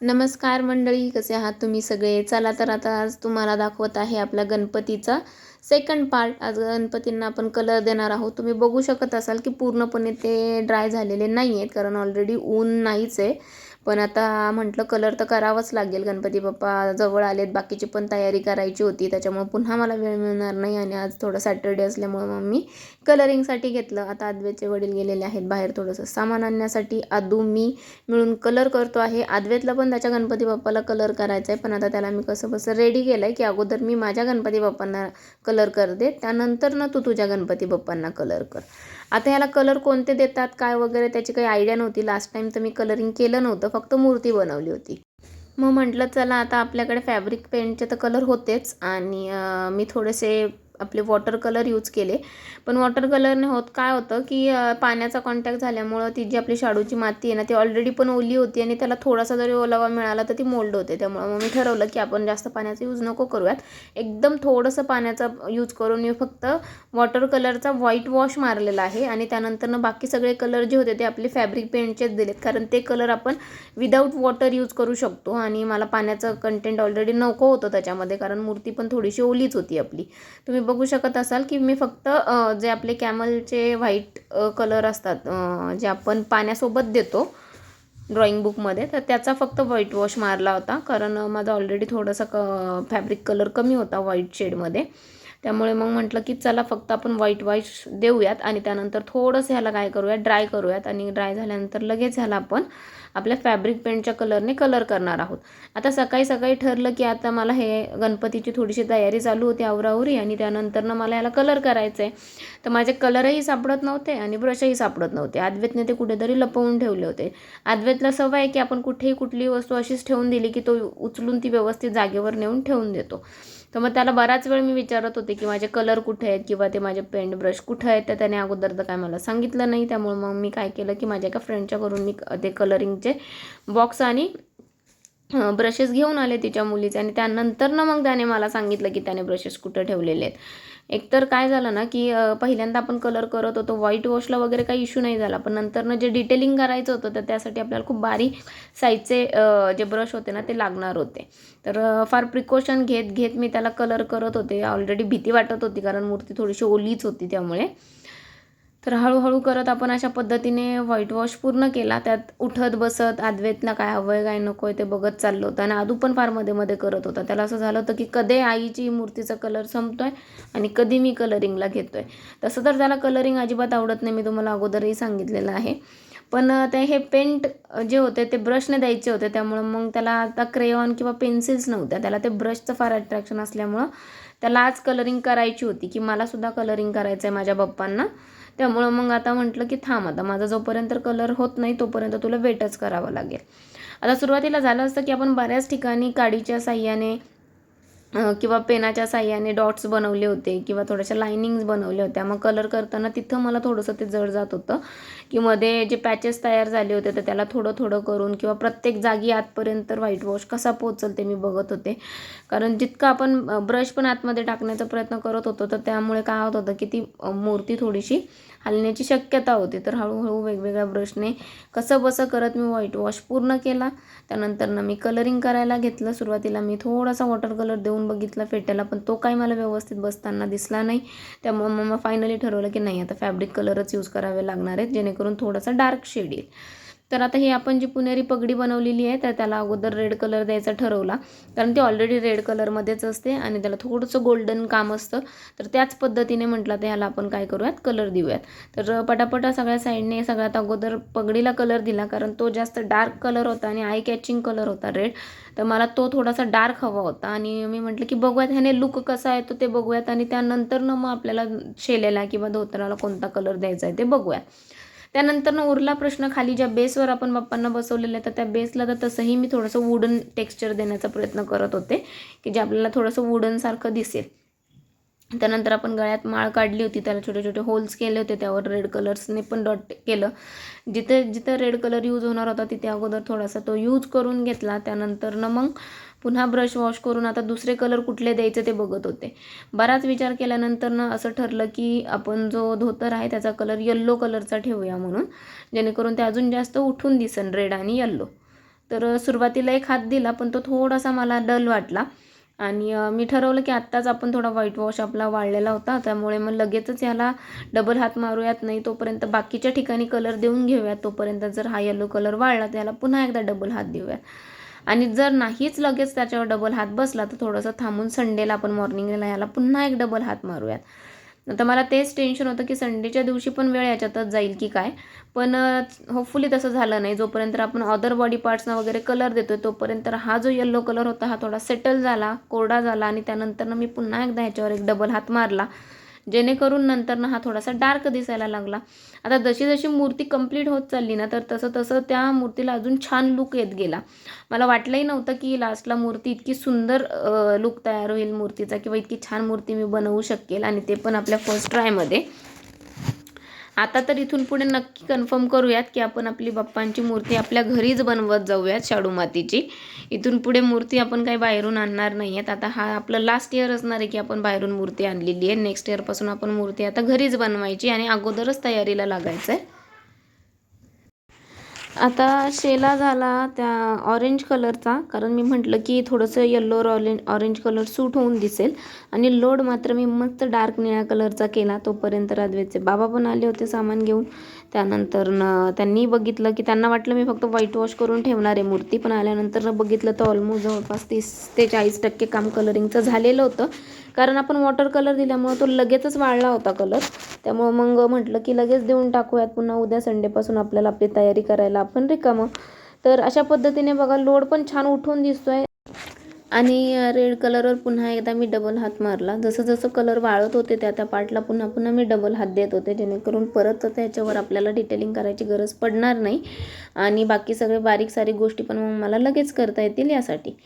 नमस्कार मंडळी कसे आहात तुम्ही सगळे? चला तर आता आज तुम्हाला दाखवत आहे आपला गणपतीचा सेकंड पार्ट आज गणपतींना आपण कलर देणार आहोत. तुम्ही बघू शकत असाल की पूर्णपणे ते ड्राय झालेले नाही आहेत कारण ऑलरेडी ऊन नाहीच आहे. पण आता म्हटलं कलर तर करावंच लागेल. गणपती बाप्पा जवळ आलेत. बाकीची पण तयारी करायची होती. त्याच्यामुळे पुन्हा मला वेळ मिळणार नाही आणि आज थोडं सॅटर्डे असल्यामुळं मग मी कलरिंगसाठी घेतलं. आता आदवेचे वडील गेलेले आहेत बाहेर थोडंसं सामान आणण्यासाठी. आदू मी मिळून कलर करतो आहे. आदवेतला पण त्याच्या गणपती बाप्पाला कलर करायचा आहे पण आता त्याला मी कसं बसं रेडी केलं आहे की अगोदर मी माझ्या गणपती बाप्पांना कलर करते. त्यानंतर ना तू तुझ्या गणपती बाप्पांना कलर कर. आता ह्याला कलर कोणते देतात काय वगैरे त्याची काही आयडिया नव्हती. लास्ट टाईम तर मी कलरिंग केलं नव्हतं फक्त मूर्ती बनवली होती. मग म्हटलं चला आता आपल्याकडे फॅब्रिक पेंटचे तर कलर होतेच. आणि मी थोडेसे आपले वॉटर कलर यूज केले. पण वॉटर कलरने होत काय होतं की पाण्याचा कॉन्टॅक्ट झाल्यामुळं ती जी आपली शाडूची माती आहे ना ती ऑलरेडी पण ओली होती आणि त्याला थोडासा जरी ओलावा मिळाला तर ती मोल्ड होते. त्यामुळं मग मी ठरवलं की आपण जास्त पाण्याचा यूज नको करूयात. एकदम थोडंसं पाण्याचा यूज करून मी फक्त वॉटर कलरचा व्हाईट वॉश मारलेला आहे आणि त्यानंतरनं बाकी सगळे कलर जे होते ते आपले फॅब्रिक पेंटचेच दिलेत. कारण ते कलर आपण विदाऊट वॉटर यूज करू शकतो आणि मला पाण्याचं कंटेंट ऑलरेडी नको होतं त्याच्यामध्ये कारण मूर्ती पण थोडीशी ओलीच होती आपली. तुम्ही बघू शकत असाल की मी फक्त जे आपले कॅमलचे व्हाईट कलर असतात जे आपण पाण्यासोबत देतो ड्रॉइंग बुकमध्ये तर त्याचा फक्त व्हाईट वॉश मारला होता. कारण माझा ऑलरेडी थोडासा क फॅब्रिक कलर कमी होता व्हाईट शेडमध्ये. त्यामुळे मग म्हटलं की चला फक्त आपण व्हाईट वॉश देऊयात आणि त्यानंतर थोडंसं ह्याला काय करूयात ड्राय करूयात. आणि ड्राय झाल्यानंतर लगेच ह्याला आपण आपल्या फॅब्रिक पेंटच्या कलरने कलर करणार आहोत. आता सकाळी सकाळी ठरलं की आता मला हे गणपतीची थोडीशी तयारी चालू होती आवरावरी आणि त्यानंतरनं मला याला कलर करायचं आहे तर माझे कलरही सापडत नव्हते आणि ब्रशही सापडत नव्हते. आद्वेतने ते कुठेतरी लपवून ठेवले होते. आद्वेतला सवय आहे की आपण कुठेही कुठलीही वस्तू अशीच ठेवून दिली की तो उचलून ती व्यवस्थित जागेवर नेऊन ठेवून देतो. तर मग त्याला बराच वेळ मी विचारत होते की माझे कलर कुठे आहेत किंवा ते माझे पेंट ब्रश कुठे आहेत? तर त्याने अगोदर तर काय मला सांगितलं नाही. त्यामुळे मग मी काय केलं की माझ्या एका फ्रेंडच्या घरून मी ते कलरिंगचे बॉक्स आणि ब्रशेस घेऊन आले तिच्या मुलीचे आणि त्यानंतर ना मग त्याने मला सांगितलं की त्याने ब्रशेस कुठं ठेवलेले आहेत. एकतर काय झालं ना की पहिल्यांदा आपण कलर करत होतो व्हाईट वॉशला वगैरे काही इश्यू नाही झाला. पण नंतरनं जे डिटेलिंग करायचं होतं तर त्यासाठी आपल्याला खूप बारीक साईजचे जे ब्रश होते ना ते लागणार होते. तर फार प्रिकॉशन घेत घेत मी त्याला कलर करत होते. ऑलरेडी भीती वाटत होती कारण मूर्ती थोडीशी ओलीच होती त्यामुळे. तर हळूहळू करत आपण अशा पद्धतीने व्हाईट वॉश पूर्ण केला. त्यात उठत बसत आदवेतला काय हवं आहे काय नको आहे ते बघत चाललं होतं. आणि आदू पण फारमध्ये मध्ये करत होता. त्याला असं झालं होतं की कधी आईची मूर्तीचा कलर संपतो आहे आणि कधी मी कलरिंगला घेतो आहे तसं तर त्याला कलरिंग अजिबात आवडत नाही मी तुम्हाला अगोदरही सांगितलेलं आहे. पण ते हे पेंट जे होते ते ब्रशने द्यायचे होते. त्यामुळं मग त्याला आता क्रेयॉन किंवा पेन्सिल्स नव्हत्या. त्याला ते ब्रशचं फार अट्रॅक्शन असल्यामुळं त्याला आज कलरिंग करायची होती की मलासुद्धा कलरिंग करायचं आहे माझ्या बाप्पांना. त्यामुळं मग आता म्हटलं की थांब आता माझा जोपर्यंत कलर होत नाही तोपर्यंत तुला वेटच करावं लागेल. आता सुरुवातीला झालं असतं की आपण बऱ्याच ठिकाणी काडीच्या साह्याने किंवा पेनाच्या साह्याने डॉट्स बनवले होते किंवा थोड्याशा लाईनिंग्स बनवल्या होत्या. मग कलर करताना तिथं मला थोडंसं ते जड जात होतं की मध्ये जे पॅचेस तयार झाले होते तर त्याला थोडं थोडं करून किंवा प्रत्येक जागी आतपर्यंत व्हाईट वॉश कसा पोचल ते मी बघत होते. कारण जितकं आपण ब्रश पण आतमध्ये टाकण्याचा प्रयत्न करत होतो तर त्यामुळे काय होत होतं की ती मूर्ती थोडीशी हलण्याची शक्यता होती. तर हळूहळू वेगवेगळ्या ब्रशने कसं बसं करत मी व्हाईट वॉश पूर्ण केला. त्यानंतरनं मी कलरिंग करायला घेतलं. सुरुवातीला मी थोडासा वॉटर कलर देऊन बघितला फेट्याला पण तो काही मला व्यवस्थित बसताना दिसला नाही. त्यामुळे मग मग फायनली ठरवलं की नाही आता फॅब्रिक कलरच यूज करावे लागणार आहेत जेणेकरून थोडासा डार्क शेड येईल. तर आता हे आपण जी पुणेरी पगडी बनवलेली आहे तर त्याला अगोदर रेड कलर द्यायचा ठरवला. कारण ती ऑलरेडी रेड कलरमध्येच असते आणि त्याला थोडंसं गोल्डन काम असतं. तर त्याच पद्धतीने म्हटलं तर ह्याला आपण काय करूयात? कलर देऊयात. तर पटापटा सगळ्या साईडने सगळ्यात अगोदर पगडीला कलर दिला कारण तो जास्त डार्क कलर होता आणि आय कॅचिंग कलर होता रेड तर मला तो थोडासा डार्क हवा होता आणि मी म्हटलं की बघूयात ह्याने लुक कसा आहे तो ते बघूयात आणि त्यानंतर मग आपल्याला शेलेला किंवा धोतराला कोणता कलर द्यायचा आहे ते बघूयात. त्यानंतर उरला प्रश्न खाली ज्या बेसवर आपण बाप्पांना बसवलेलं आहे तर त्या बेसला तर तसंही मी थोडंसं वुडन टेक्स्चर देण्याचा प्रयत्न करत होते की जे आपल्याला थोडंसं वुडनसारखं दिसेल. त्यानंतर आपण गळ्यात माळ काढली होती त्याला छोटे छोटे होल्स केले होते त्यावर रेड कलर्सने पण डॉट केलं. जिथे जिथं रेड कलर यूज होणार होता तिथे अगोदर थोडासा तो यूज करून घेतला. त्यानंतरनं मग पुन्हा ब्रश वॉश करून आता दुसरे कलर कुठले द्यायचे ते बघत होते. बराच विचार केल्यानंतर ना असं ठरलं की आपण जो धोतर आहे त्याचा कलर येल्लो कलरचा ठेवूया म्हणून. जेणेकरून ते अजून जास्त उठून दिसन रेड आणि येल्लो तर सुरुवातीला एक हात दिला पण तो थोडासा मला डल वाटला. आणि मी ठरवलं की आत्ताच आपण थोडा व्हाईट वॉश आपला वाळलेला होता. त्यामुळे मग लगेचच याला डबल हात मारूयात नाही तोपर्यंत बाकीच्या ठिकाणी कलर देऊन घेऊयात. तोपर्यंत जर हा येलो कलर वाळला तर याला पुन्हा एकदा डबल हात देऊयात. आणि जर नाहीच लगेच त्याच्यावर डबल हात बसला तर थोडंसं थांबून संडेला आपण मॉर्निंगला याला पुन्हा एक डबल हात मारूयात. आता मला तेच टेन्शन होतं की संडेच्या दिवशी पण वेळ याच्यातच जाईल की काय? पण होपफुली तसं झालं नाही. जोपर्यंत आपण अदर बॉडी पार्ट्सना वगैरे कलर देतोय तोपर्यंत हा जो येल्लो कलर होता हा थोडा सेटल झाला कोरडा झाला आणि त्यानंतर मी पुन्हा एकदा ह्याच्यावर एक डबल हात मारला. जेणेकरून नंतर हा थोडासा डार्क दिसायला लागला. आता जशी जशी मूर्ती कंप्लीट होत चालली ना तर तसं तसं त्या मूर्तीला अजून छान लुक येत गेला. मला वाटलंही नव्हतं की लास्टला मूर्ती इतकी सुंदर लुक तयार होईल मूर्तीचा किंवा इतकी छान मूर्ती मी बनवू शकेल आणि ते पण आपल्या फर्स्ट ट्रायमध्ये आता तर इथून पुढे नक्की कन्फर्म करूयात की आपण आपली बाप्पांची मूर्ती आपल्या घरीच बनवत जाऊयात शाडू मातीची. इथून पुढे मूर्ती आपण काही बाहेरून आणणार नाही आहेत आता हा आपलं लास्ट इयर असणार आहे की आपण बाहेरून मूर्ती आणलेली आहे. नेक्स्ट इयरपासून आपण मूर्ती आता घरीच बनवायची आणि अगोदरच तयारीला लागायचं आहे आता शेला झाला त्या ऑरेंज कलरचा कारण मी म्हटलं की थोडंसं yellow orange orange colour suit होऊन दिसेल. आणि लोड मात्र मी मस्त डार्क निळ्या कलरचा केला तोपर्यंत राजवेचे बाबा पण आले होते सामान घेऊन. त्यानंतर न त्यांनी बघितलं की त्यांना वाटलं मी फक्त व्हाईट वॉश करून ठेवणार आहे. मूर्ती पण आल्यानंतर बघितलं तर ऑलमोस्ट जवळपास तीस ते चाळीस टक्के काम कलरिंगचं झालेलं होतं. कारण आपण वॉटर कलर दिल्यामुळं तो लगेचच वाळला होता कलर त्यामुळं मग म्हटलं की लगेच देऊन टाकूयात. पुन्हा उद्या संडेपासून आपल्याला आपली तयारी करायला आपण रिकामं. तर अशा पद्धतीने बघा लोड पण छान उठून दिसतो आहे आणि रेड कलरवर पुन्हा एकदा मी डबल हात मारला. जसं जसं कलर वाळत होते त्या त्या पार्टला पुन्हा पुन्हा मी डबल हात देत होते. जेणेकरून परत त्याच्यावर आपल्याला डिटेलिंग करायची गरज पडणार नाही. आणि बाकी सगळे बारीक सारीक गोष्टी पण मग मला लगेच करता येतील यासाठी.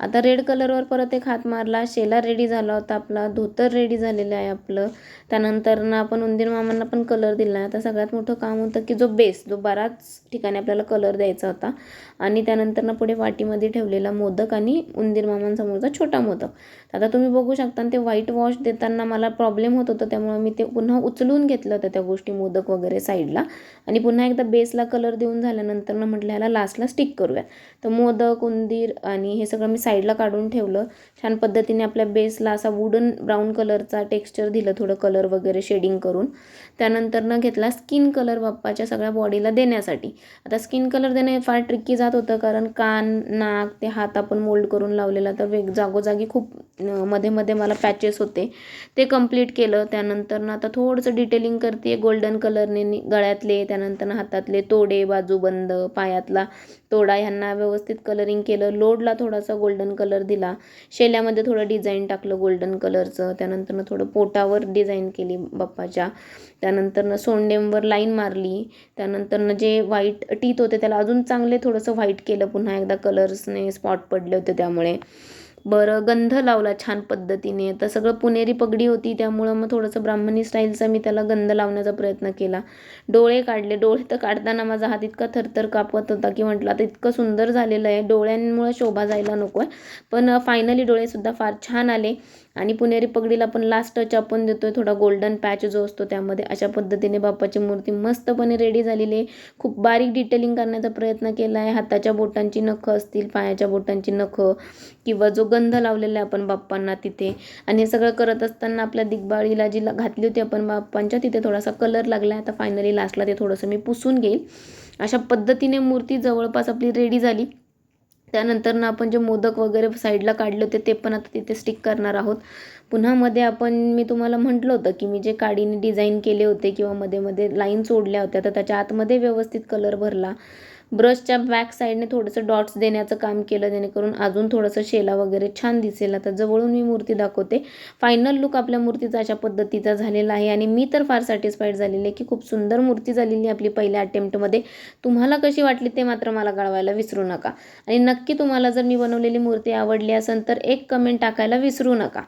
आता रेड कलरवर परत एक हात मारला. शेला रेडी झाला होता आपला. धोतर रेडी झालेलं आहे आपलं. त्यानंतर ना आपण उंदीर मामांना पण कलर दिला आता सगळ्यात मोठं काम होतं की जो बेस जो बराच ठिकाणी आपल्याला कलर द्यायचा होता. आणि त्यानंतर ना पुढे वाटीमध्ये ठेवलेला मोदक आणि उंदीर मामांसमोरचा छोटा मोदक. आता तुम्ही बघू शकता ते व्हाईट वॉश देताना मला प्रॉब्लेम होत होता. त्यामुळे मी ते पुन्हा उचलून घेतलं होतं त्या गोष्टी मोदक वगैरे साईडला आणि पुन्हा एकदा बेसला कलर देऊन झाल्यानंतर ना म्हटलं ह्याला लास्टला स्टिक करूया. तर मोदक उंदीर आणि हे सगळं मी साईडला काढून ठेवलं. छान पद्धतीने आपल्या बेसला असा वुडन ब्राऊन कलरचा टेक्स्चर दिलं थोडं कलर वगैरे शेडिंग करून. त्यानंतर न घेतला स्किन कलर बाप्पाच्या सगळ्या बॉडीला देण्यासाठी. आता स्किन कलर देणे फार ट्रिकी जात होतं कारण कान नाक ते हात आपण मोल्ड करून लावलेला तर वेग जागोजागी खूप मध्ये मध्ये मला पॅचेस होते. ते कंप्लीट केलं. त्यानंतर ना आता थोडंसं डिटेलिंग करते गोल्डन कलरने गळ्यातले त्यानंतर हातातले तोडे बाजूबंद पायातला तोडा ह्यांना व्यवस्थित कलरिंग केलं. लोडला थोडासा गोल्डन गोल्डन कलर दिला. शेल्यामध्ये थोडं डिझाईन टाकलं गोल्डन कलरचं त्यानंतरनं थोडं पोटावर डिझाईन केली बाप्पाच्या. त्यानंतरनं सोंडेमवर लाईन मारली. त्यानंतरनं जे व्हाईट टीत होते त्याला अजून चांगले थोडंसं व्हाईट केलं. पुन्हा एकदा कलर्सने स्पॉट पडले होते त्यामुळे. बरं गंध लावला छान पद्धतीने. तर सगळं पुणेरी पगडी होती त्यामुळं मग थोडंसं ब्राह्मणी स्टाईलचा मी त्याला गंध लावण्याचा प्रयत्न केला. डोळे काढले. डोळे तर काढताना माझा हात इतका थरथर कापत होता की म्हटलं आता इतकं सुंदर झालेलं आहे. डोळ्यांमुळं शोभा जायला नको आहे पण फायनली डोळेसुद्धा फार छान आले. आणि पुणेरी पगडीला पण लास्ट टच आपण देतोय. थोडा गोल्डन पॅच जो असतो त्यामध्ये. अशा पद्धतीने बाप्पाची मूर्ती मस्तपणे रेडी झालेली आहे. खूप बारीक डिटेलिंग करण्याचा प्रयत्न केला आहे. हाताच्या बोटांची नखं असतील पायाच्या बोटांची नखं किंवा जो गंध लावलेला आहे आपण बाप्पांना तिथे. आणि हे सगळं करत असताना आपल्या दिग्बाळीला जी घातली होती आपण बाप्पांच्या तिथे थोडासा कलर लागला आहे आता फायनली लास्टला ते थोडंसं मी पुसून घेईल. अशा पद्धतीने मूर्ती जवळपास आपली रेडी झाली. त्यानंतर ना आपण जे मोदक वगैरे साईडला काढले होते ते पण आता तिथे स्टिक करणार आहोत. पुन्हा मध्ये आपण मी तुम्हाला म्हटलं होतं की मी जे काडीने डिझाईन केले होते किंवा मध्ये मध्ये लाईन सोडल्या होत्या तर त्याच्या आतमध्ये व्यवस्थित कलर भरला. ब्रशच्या बॅक साईडने थोडंसं डॉट्स देण्याचं काम केलं जेणेकरून अजून थोडंसं शेला वगैरे छान दिसेल. आता जवळून मी मूर्ती दाखवते. फायनल लुक आपल्या मूर्तीचा अशा पद्धतीचा झालेला आहे आणि मी तर फार सॅटिस्फाईड झालेली आहे की खूप सुंदर मूर्ती झालेली आपली पहिल्या अटेम्प्टमध्ये तुम्हाला कशी वाटली ते मात्र मला कळवायला विसरू नका. आणि नक्की तुम्हाला जर मी बनवलेली मूर्ती आवडली असेल तर एक कमेंट टाकायला विसरू नका.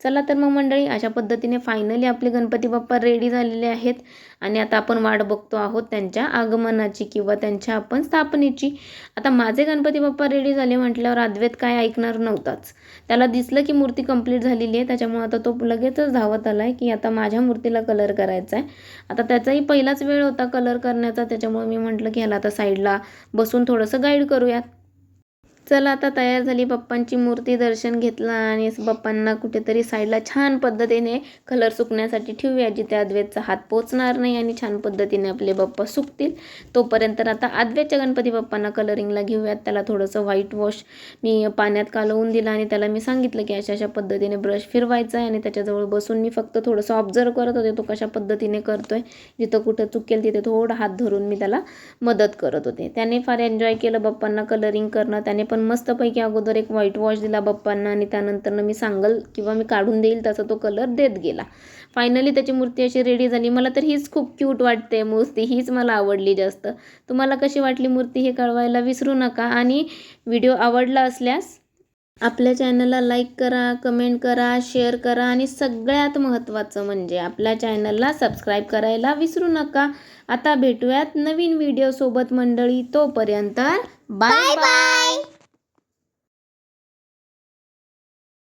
चला तर मग मंडळी अशा पद्धतीने फायनली आपले गणपती बाप्पा रेडी झालेले आहेत. आणि आता आपण वाट बघतो आहोत त्यांच्या आगमनाची किंवा त्यांच्या आपण स्थापनेची. आता माझे गणपती बाप्पा रेडी झाले म्हटल्यावर अद्वैत काय ऐकणार नव्हताच. त्याला दिसलं की मूर्ती कंप्लीट झालेली आहे. त्याच्यामुळे आता तो लगेचच धावत आला आहे की आता माझ्या मूर्तीला कलर करायचा आहे आता त्याचाही पहिलाच वेळ होता कलर करण्याचा. त्याच्यामुळे मी म्हटलं की ह्याला आता साईडला बसून थोडंसं गाईड करूयात. चला आता तयार झाली बाप्पांची मूर्ती दर्शन घेतलं आणि बाप्पांना कुठेतरी साईडला छान पद्धतीने कलर सुकण्यासाठी ठेवूया जिथे अद्वैतचा हात पोचणार नाही आणि छान पद्धतीने आपले बाप्पा सुकतील. तोपर्यंत आता अद्वैतच्या गणपती बाप्पांना कलरिंगला घेऊयात. त्याला थोडंसं व्हाईट वॉश मी पाण्यात कालवून दिलं आणि त्याला मी सांगितलं की अशा अशा पद्धतीने ब्रश फिरवायचा आहे आणि त्याच्याजवळ बसून मी फक्त थोडंसं ऑब्झर्व करत होते. तो कशा पद्धतीने करतोय जिथं कुठं चुकेल तिथे थोडं हात धरून मी त्याला मदत करत होते. त्याने फार एन्जॉय केलं बाप्पांना कलरिंग करणं. त्याने पण मस्तपैकी अगोदर एक व्हाईट वॉश दिला बाप्पांना आणि त्यानंतरनं मी सांगल किंवा मी काढून देईल तसा तो कलर देत गेला. फायनली त्याची मूर्ती अशी रेडी झाली. मला तर हीच खूप क्यूट वाटते मूर्ती. हीच मला आवडली जास्त. तुम्हाला कशी वाटली मूर्ती हे कळवायला विसरू नका. आणि व्हिडिओ आवडला असल्यास आपल्या चॅनलला लाईक करा कमेंट करा शेअर करा आणि सगळ्यात महत्त्वाचं म्हणजे आपल्या चॅनलला सबस्क्राईब करायला विसरू नका. आता भेटूयात नवीन व्हिडिओसोबत मंडळी. तोपर्यंत बाय बाय